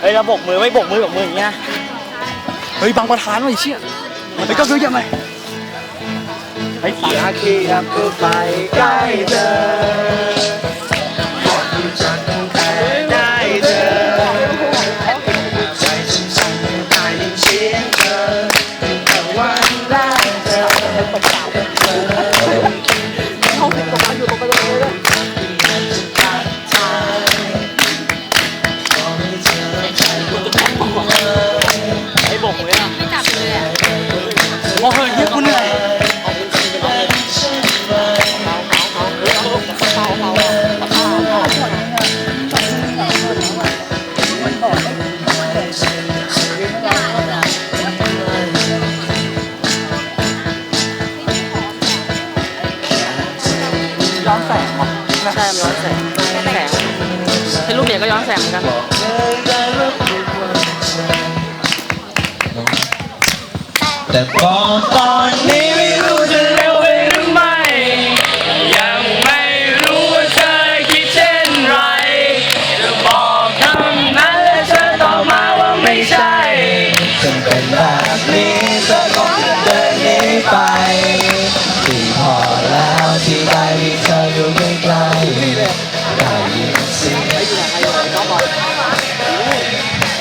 เฮ้ยเราบกมือไม่บกมือบกมืออย่างเงี้ยเฮ้ยบางประธานหน่อยเชี่ยไปก็คือยังไงเฮ้ยอยากที่อยากไปใกล้เธอ ย้อนแสงว่ะใช่มันย้อนแสงแสงเป็นรูปเนี่ยก็ย้อนแสงเหมือนกันแต่พอตอนนี้ไม่รู้จะเร็วไปหรือไม่ ยังไม่รู้ว่าเธอคิดเช่นไรจะบอกคำนั้นและเธอตอบมาว่าไม่ใช่ฉันเป็นแบบนี้ ได้มีเธออยู่ใกล้ๆได้ยินเสียง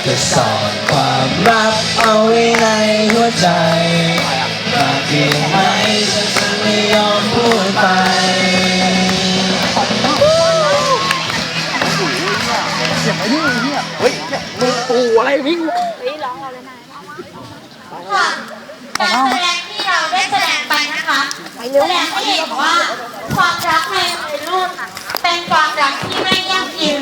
จะสอนความลับเอาไว้ในหัวใจมากเพียงไหนฉันจะไม่ยอมพูดไปค่ะการแสดงที่เราได้แสดงไปนะคะแสดงให้เห็นว่า ความรักในวัยรุ่นเป็นความรักที่ไม่ยั่งยืน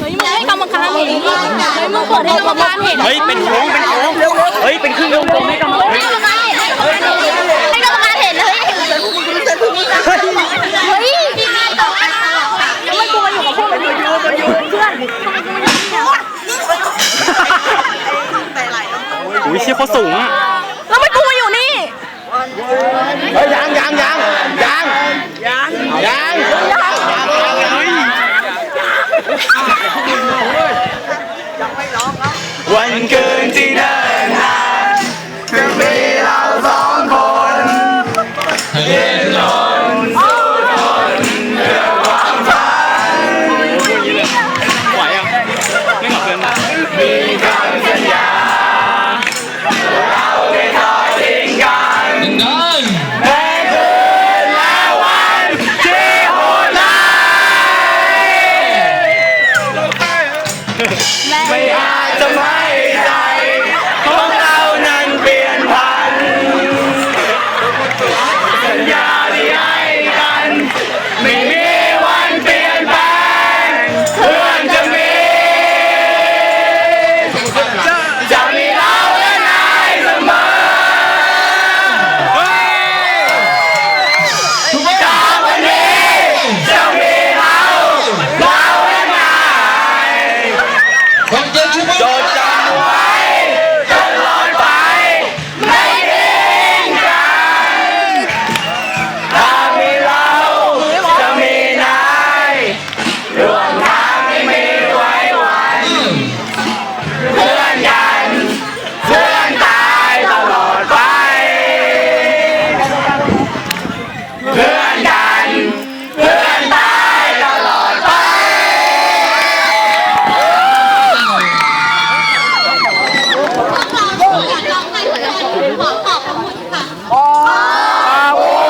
เฮ้ยมึงให้กรรมการเห็นดิเฮ้ยมึงเปิดให้กรรมการเห็นเฮ้ยเป็นโค้งเป็นโค้งเฮ้ยเป็นครึ่งวงกลมให้กำลังให้กรรมการเห็นให้กรรมการเห็นให้กรรมการเห็นเลยเฮ้ยที่มีต่อกันตลอดค่ะยังไม่กลัวอยู่กับพวกมันอยู่มันอยู่เพื่อนอุ้ยเชี่ยเขาสูงอะแล้วไม่กลัวอยู่นี่เฮ้ย ยังยังยังยัาย